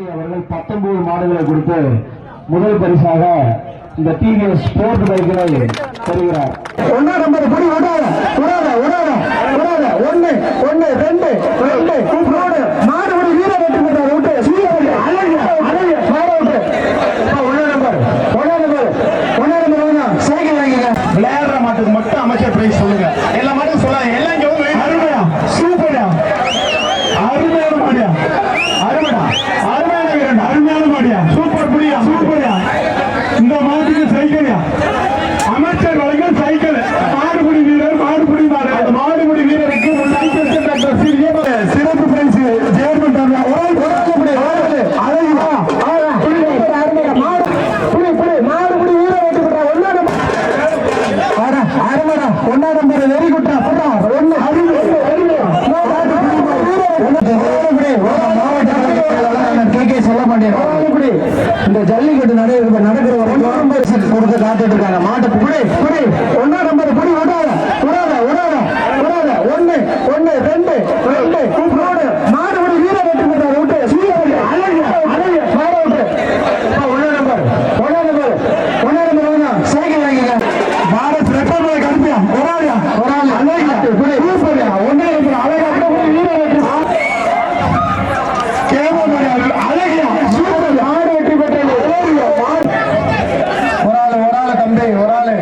கார்த்தி அவர்கள் பத்தொன்பது மாடுகளை கொடுத்து முதல் பரிசாக இந்த டிவிஎஸ் ஸ்போர்ட் பைக்கினை தருகிறார். ஒன்னா நம்பர் படி விடாத விடாத விடாத விடாத ஒண்ணு ஒண்ணு ரெண்டு ரெண்டு மூணு. மாடுபடி வீர வெற்றி பெற்றார் விட்டு சீக்கிரம் அழகு அழகு மாட விட்டு ஒன்னா நம்பர். ஒன்னா நம்பர். ஒன்னா நம்பர் வேணும் சைக்கிள் வாங்கிக்க விளையாடுற மாட்டுக்கு மட்டும் அமைச்சர் பிரைஸ் சொல்லுங்க. எல்லா மாட்டுக்கும் சொல்லாங்க எல்லாம் இங்க வந்து அருமையா. சூப்பரா அருமையான மாடியா. அருமையா அருமையான வீரன் அருமையான மாடியா சூப்பர் புடியா சூப்பரா இந்த மாட்டுக்கு சைக்கிளியா அமைச்சர் வழங்கும் சைக்கிள் மாடுபிடி வீரர் மாடுபிடி மாடு அந்த மாடுபிடி வீரருக்கு ஒரு சைக்கிள் டாக்டர் சிறிய சிறப்பு பிரைஸ் ஜெயர்மன் ஒரு ஒரு அழகுமா மாடு புடி புடி மாடுபிடி வீரர் வெற்றி பெற்ற ஒன்னா ஆடா ஆரம்படா ஒன்னா நம்பர் வெரி குட்டா போடா இந்த ஜல்லிக்கட்டு நடை- நடக்கிற ஒரு கொடுத்து காத்துட்டு இருக்காங்க. மாட்டை புடி புடி ஒன்னா நம்பர் புடி விடாத விடாத விடாத விடாத ஒண்ணு ஒண்ணு ரெண்டு ரெண்டு மூணு மாடு ஒரு வீர வெட்டி போட்டாரு விட்டு சீக்கிரம் அழகு அழகு மாட விட்டு அப்பா, ஒண்ணா நம்பர் ஒண்ணா நம்பர் ஒண்ணா நம்பர் வேணும் சைக்கிள் வாங்கிக்க பாரத் ரெட்டமலை கடுப்பியா ஒரு ஆளியா ஒரு ஆள் அழகு புடி சூப்பர்யா ஒண்ணா நம்பர் அழகா அப்படியே போய் வீர வெட்டி கேமரா அழகியா சூப்பர் மாடு வெட்டி பெற்றது அழகியா மாடு ஒரு ஆளு ஒரு ஆளு தம்பி ஒரு ஆளு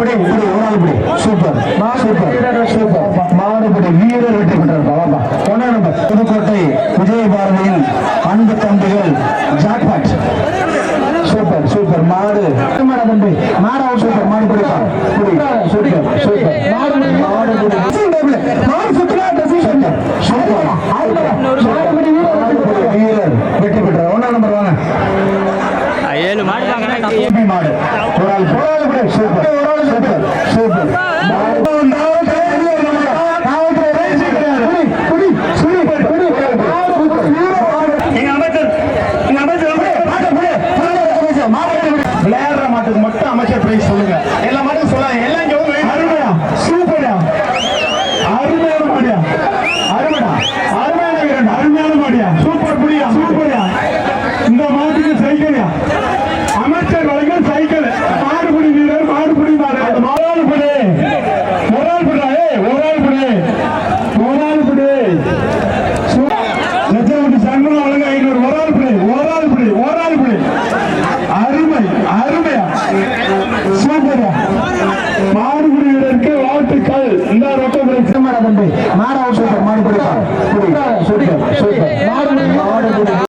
புடி புடி புடி ஒரு ஆள் புடி சூப்பர். சூப்பர். சூப்பர் மாடு புடி வீரர் வெற்றி பெற்றார். பாபா ஒன்னா நம்பர் புதுக்கோட்டை விஜய பாரதியின் அன்பு தம்பிகள் ஜாக்பாட். Super super. மாடு. மாடா தம்பி. மாடா சூப்பர். மாடு பிடிப்பா புடி சூப்பர் சூப்பர். மாடு மாடு. மாடு சுற்றுலா டெசிஷன் சூப்பர். வீரர் வெற்றி பெற்றார். ஒன்னா நம்பர் வாங்க. ஏழு மாடு வாங்கினா மாடு ஒரு ஆள் ஒரு ஆள் கூட சூப்பர் ஒரு ஆள் சூப்பர் சூப்பர் மாடு நாவல் தெரியாது நமக்கு. நாவல் தெரியாது. புடி, புடி, சுழி, புடி. மாடு சூப்பர். வீர மாடு. எங்க அமைச்சர் எங்க அமைச்சர் புடி, மாட்டை புடி. மாடு புடி, மாடு புடி. விளையாடுற அமைச்சர் பிரைஸ் சொல்லுங்க. எல்லா மாட்டுக்கும் சொல்லாங்க எல்லாம் இங்க வந்து அருமையா சூப்பரா அருமையான மாடியா அருமையா அருமையான வீரன். அருமையான மாடியா சூப்பர் புடியா. சூப்பரா இந்த மாட்டுக்கு சைக்கிளியா. ಮುಂದೆ ಮಾರ